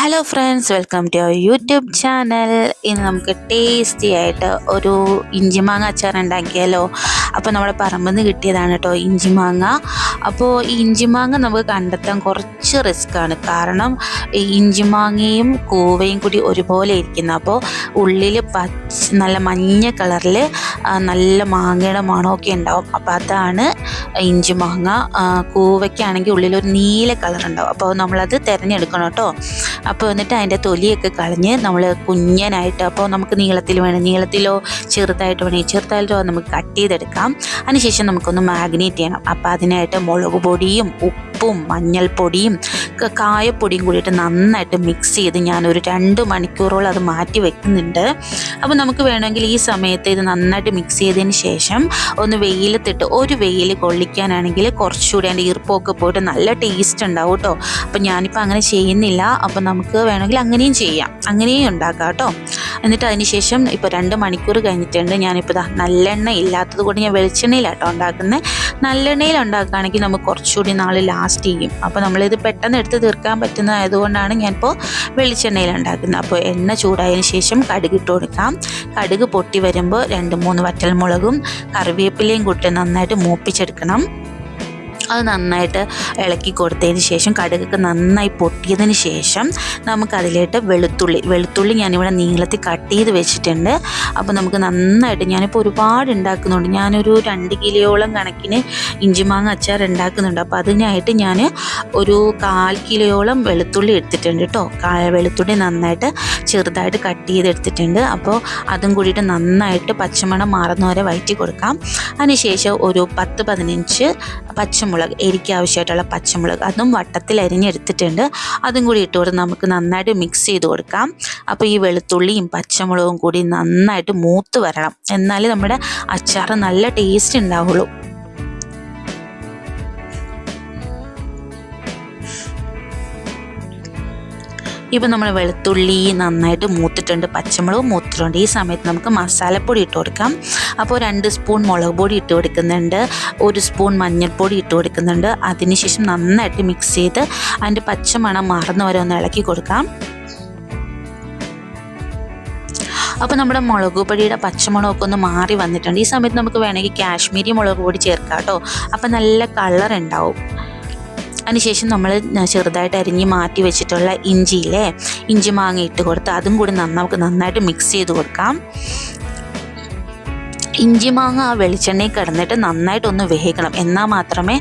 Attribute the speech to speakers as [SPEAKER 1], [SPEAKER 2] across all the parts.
[SPEAKER 1] Hello friends welcome to our YouTube channel ഇന്ന് നമുക്ക് tasty ആയിട്ട് ഒരു ഇഞ്ചിമാങ്ങ അച്ചാർ ഉണ്ടാക്കിയാലോ അപ്പോൾ നമ്മുടെ പറമ്പിൽ നിന്ന് കിട്ടിയതാണ് കേട്ടോ ഇഞ്ചി മാങ്ങ. അപ്പോൾ ഈ ഇഞ്ചി മാങ്ങ നമുക്ക് കണ്ടെത്താൻ കുറച്ച് റിസ്ക്കാണ് കാരണം ഈ ഇഞ്ചി മാങ്ങയും കൂവയും കൂടി ഒരുപോലെ ഇരിക്കുന്ന അപ്പോൾ ഉള്ളിൽ പച്ച നല്ല മഞ്ഞ കളറിൽ നല്ല മാങ്ങയുടെ മണമൊക്കെ ഉണ്ടാവും. അപ്പോൾ അതാണ് ഇഞ്ചിമാങ്ങ കൂവയ്ക്കാണെങ്കിൽ ഉള്ളിലൊരു നീല കളർ ഉണ്ടാവും. അപ്പോൾ നമ്മളത് തിരഞ്ഞെടുക്കണം കേട്ടോ. അപ്പോൾ എന്നിട്ട് അതിന്റെ തൊലിയൊക്കെ കളഞ്ഞ് നമ്മൾ കുഞ്ഞനായിട്ട് അപ്പോൾ നമുക്ക് നീളത്തിൽ വേണം നീളത്തിലോ ചെറുതായിട്ട് വേണമെങ്കിൽ ചെറുതായിട്ടോ നമുക്ക് കട്ട് ചെയ്തെടുക്കാം. അതിനുശേഷം നമുക്കൊന്ന് മാഗ്നേറ്റ് ചെയ്യണം. അപ്പോൾ അതിനായിട്ട് മുളക് പൊടിയും ഉപ്പും മഞ്ഞൾപ്പൊടിയും കായപ്പൊടിയും കൂടിയിട്ട് നന്നായിട്ട് മിക്സ് ചെയ്ത് ഞാനൊരു രണ്ട് മണിക്കൂറോളം അത് മാറ്റി വെക്കുന്നുണ്ട്. അപ്പോൾ നമുക്ക് വേണമെങ്കിൽ ഈ സമയത്ത് ഇത് നന്നായിട്ട് മിക്സ് ചെയ്തതിന് ശേഷം ഒന്ന് വെയിലത്തിട്ട് ഒരു വെയിൽ കൊള്ളിക്കാനാണെങ്കിൽ കുറച്ചുകൂടി അതിന്റെ ഈർപ്പമൊക്കെ പോയിട്ട് നല്ല ടേസ്റ്റ് ഉണ്ടാവും കേട്ടോ അപ്പം ഞാനിപ്പോൾ അങ്ങനെ ചെയ്യുന്നില്ല. അപ്പോൾ നമുക്ക് വേണമെങ്കിൽ അങ്ങനെയും ചെയ്യാം. അങ്ങനെയും ഉണ്ടാക്കാം കേട്ടോ എന്നിട്ട് അതിന് ശേഷം ഇപ്പോൾ രണ്ട് മണിക്കൂർ കഴിഞ്ഞിട്ടുണ്ട്. ഞാനിപ്പോൾ ഇതാ നല്ലെണ്ണ ഇല്ലാത്തത് കൊണ്ട് ഞാൻ വെളിച്ചെണ്ണയിലാട്ടോ ഉണ്ടാക്കുന്നത് നല്ലെണ്ണയിൽ ഉണ്ടാക്കുകയാണെങ്കിൽ നമുക്ക് കുറച്ചുകൂടി നാൾ ലാസ്റ്റ് ചെയ്യും. അപ്പോൾ നമ്മളിത് പെട്ടെന്ന് എടുത്ത് തീർക്കാൻ പറ്റുന്നതായതുകൊണ്ടാണ് ഞാനിപ്പോൾ വെളിച്ചെണ്ണയിൽ ഉണ്ടാക്കുന്നത്. അപ്പോൾ എണ്ണ ചൂടായതിനു ശേഷം കടുക് ഇട്ട് കൊടുക്കാം. കടുക് പൊട്ടി വരുമ്പോൾ രണ്ട് മൂന്ന് വറ്റൽമുളകും കറിവേപ്പിലയും കൂട്ടി നന്നായിട്ട് മൂപ്പിച്ചെടുക്കണം. അത് നന്നായിട്ട് ഇളക്കി കൊടുത്തതിന് ശേഷം കടുകൊക്കെ നന്നായി പൊട്ടിയതിന് ശേഷം നമുക്കതിലേട്ട് വെളുത്തുള്ളി വെളുത്തുള്ളി ഞാനിവിടെ നീളത്തിൽ കട്ട് ചെയ്ത് വെച്ചിട്ടുണ്ട്. അപ്പോൾ നമുക്ക് നന്നായിട്ട് ഞാനിപ്പോൾ ഒരുപാട് ഉണ്ടാക്കുന്നുണ്ട്. ഞാനൊരു രണ്ട് കിലോയോളം കണക്കിന് ഇഞ്ചിമാങ്ങ അച്ചാർ ഉണ്ടാക്കുന്നുണ്ട്. അപ്പോൾ അതിനായിട്ട് ഞാൻ ഒരു കാൽ കിലോയോളം വെളുത്തുള്ളി എടുത്തിട്ടുണ്ട് കേട്ടോ. വെളുത്തുള്ളി നന്നായിട്ട് ചെറുതായിട്ട് കട്ട് ചെയ്തെടുത്തിട്ടുണ്ട്. അപ്പോൾ അതും കൂടിയിട്ട് നന്നായിട്ട് പച്ചമണം മാറുന്ന വരെ വയറ്റി കൊടുക്കാം. അതിനുശേഷം ഒരു പത്ത് പതിനഞ്ച് പച്ചമുളക് എരിക്ക് ആവശ്യമായിട്ടുള്ള പച്ചമുളക് അതും വട്ടത്തിൽ അരിഞ്ഞെടുത്തിട്ടുണ്ട്. അതും കൂടി ഇട്ട് കൊടുത്ത് നമുക്ക് നന്നായിട്ട് മിക്സ് ചെയ്ത് കൊടുക്കാം. അപ്പോൾ ഈ വെളുത്തുള്ളിയും പച്ചമുളകും കൂടി നന്നായിട്ട് മൂത്ത് വരണം. എന്നാലേ നമ്മുടെ അച്ചാർ നല്ല ടേസ്റ്റ് ഉണ്ടാവുള്ളൂ. ഇപ്പം നമ്മൾ വെളുത്തുള്ളി നന്നായിട്ട് മൂത്തിട്ടുണ്ട് പച്ചമുളക് മൂത്തിട്ടുണ്ട്. ഈ സമയത്ത് നമുക്ക് മസാലപ്പൊടി ഇട്ട് കൊടുക്കാം. അപ്പോൾ രണ്ട് സ്പൂൺ മുളക് പൊടി ഇട്ട് കൊടുക്കുന്നുണ്ട് ഒരു സ്പൂൺ മഞ്ഞൾപ്പൊടി ഇട്ട് കൊടുക്കുന്നുണ്ട്. അതിനുശേഷം നന്നായിട്ട് മിക്സ് ചെയ്ത് അതിന്റെ പച്ചമണം മാറുന്ന വരെ ഒന്ന് ഇളക്കി കൊടുക്കാം. അപ്പോൾ നമ്മുടെ മുളക് പൊടിയുടെ പച്ചമുളകൊക്കെ ഒന്ന് മാറി വന്നിട്ടുണ്ട്. ഈ സമയത്ത് നമുക്ക് വേണമെങ്കിൽ കാശ്മീരി മുളക് പൊടി ചേർക്കാം കേട്ടോ. അപ്പോൾ നല്ല കളർ ഉണ്ടാവും. അതിനുശേഷം നമ്മൾ ചെറുതായിട്ട് അരിഞ്ഞ് മാറ്റി വെച്ചിട്ടുള്ള ഇഞ്ചിയിലെ ഇഞ്ചി മാങ്ങ ഇട്ട് കൊടുത്ത് അതും കൂടി നമുക്ക് നന്നായിട്ട് മിക്സ് ചെയ്ത് കൊടുക്കാം. ഇഞ്ചി മാങ്ങ ആ വെളിച്ചെണ്ണയിൽ കിടന്നിട്ട് നന്നായിട്ടൊന്ന് വേകണം. എന്നാൽ മാത്രമേ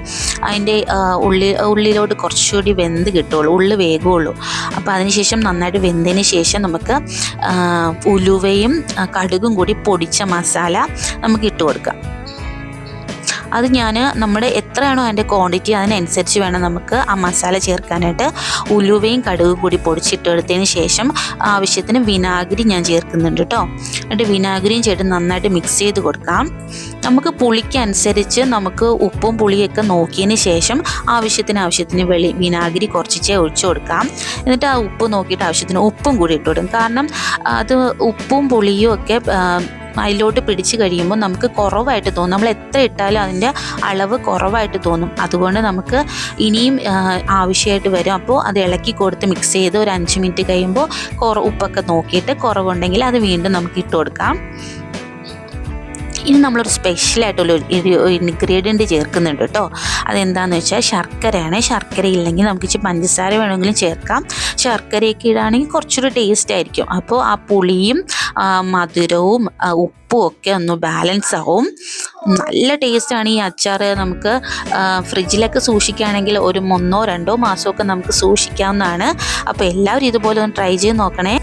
[SPEAKER 1] അതിന്റെ ഉള്ളി ഉള്ളിലോട്ട് കുറച്ചുകൂടി വെന്ത് കിട്ടുള്ളൂ ഉള്ളി വേകുള്ളൂ അപ്പോൾ അതിനുശേഷം നന്നായിട്ട് വെന്തതിന് ശേഷം നമുക്ക് ഉലുവയും കടുകും കൂടി പൊടിച്ച മസാല നമുക്ക് ഇട്ട് കൊടുക്കാം. അത് ഞാൻ നമ്മുടെ എത്രയാണോ അതിന്റെ ക്വാണ്ടിറ്റി അതിനനുസരിച്ച് വേണം നമുക്ക് ആ മസാല ചേർക്കാനായിട്ട്. ഉലുവയും കടുക് കൂടി പൊടിച്ചിട്ടെടുത്തതിന് ശേഷം ആവശ്യത്തിന് വിനാഗിരി ഞാൻ ചേർക്കുന്നുണ്ട് കേട്ടോ എന്നിട്ട് വിനാഗിരിയും ചേർത്ത് നന്നായിട്ട് മിക്സ് ചെയ്ത് കൊടുക്കാം. നമുക്ക് പുളിക്കനുസരിച്ച് നമുക്ക് ഉപ്പും പുളിയൊക്കെ നോക്കിയതിന് ശേഷം ആവശ്യത്തിന് ആവശ്യത്തിന് വെളി വിനാഗിരി കുറച്ചിച്ചേ ഒഴിച്ചു കൊടുക്കാം. എന്നിട്ട് ആ ഉപ്പ് നോക്കിയിട്ട് ആവശ്യത്തിന് ഉപ്പും കൂടി ഇട്ട് കൊടുക്കും. കാരണം അത് ഉപ്പും പുളിയും ഒക്കെ അതിലോട്ട് പിടിച്ചു കഴിയുമ്പോൾ നമുക്ക് കുറവായിട്ട് തോന്നും. നമ്മൾ എത്ര ഇട്ടാലും അതിന്റെ അളവ് കുറവായിട്ട് തോന്നും. അതുകൊണ്ട് നമുക്ക് ഇനിയും ആവശ്യമായിട്ട് വരും. അപ്പോൾ അത് ഇളക്കി കൊടുത്ത് മിക്സ് ചെയ്ത് ഒരു അഞ്ച് മിനിറ്റ് കഴിയുമ്പോൾ കുറ ഉപ്പൊക്കെ നോക്കിയിട്ട് കുറവുണ്ടെങ്കിൽ അത് വീണ്ടും നമുക്ക് ഇട്ട് കൊടുക്കാം. ഇനി നമ്മളൊരു സ്പെഷ്യലായിട്ടുള്ള ഒരു ഇൻഗ്രീഡിയന്റ് ചേർക്കുന്നുണ്ട് കേട്ടോ. അതെന്താണെന്ന് വെച്ചാൽ ശർക്കരയാണ്. ശർക്കര ഇല്ലെങ്കിൽ നമുക്ക് ഇച്ചിരി പഞ്ചസാര വേണമെങ്കിലും ചേർക്കാം. ശർക്കരയൊക്കെ ഇടുകയാണെങ്കിൽ കുറച്ചൊരു ടേസ്റ്റ് ആയിരിക്കും. അപ്പോൾ ആ പുളിയും മധുരവും ഉപ്പും ഒക്കെ ഒന്ന് ബാലൻസ് ആവും. നല്ല ടേസ്റ്റാണ് ഈ അച്ചാർ നമുക്ക് ഫ്രിഡ്ജിലൊക്കെ സൂക്ഷിക്കുകയാണെങ്കിൽ ഒരു ഒന്നോ രണ്ടോ മാസമൊക്കെ നമുക്ക് സൂക്ഷിക്കാവുന്നതാണ്. അപ്പോൾ എല്ലാവരും ഇതുപോലെ ഒന്ന് ട്രൈ ചെയ്ത് നോക്കണേ.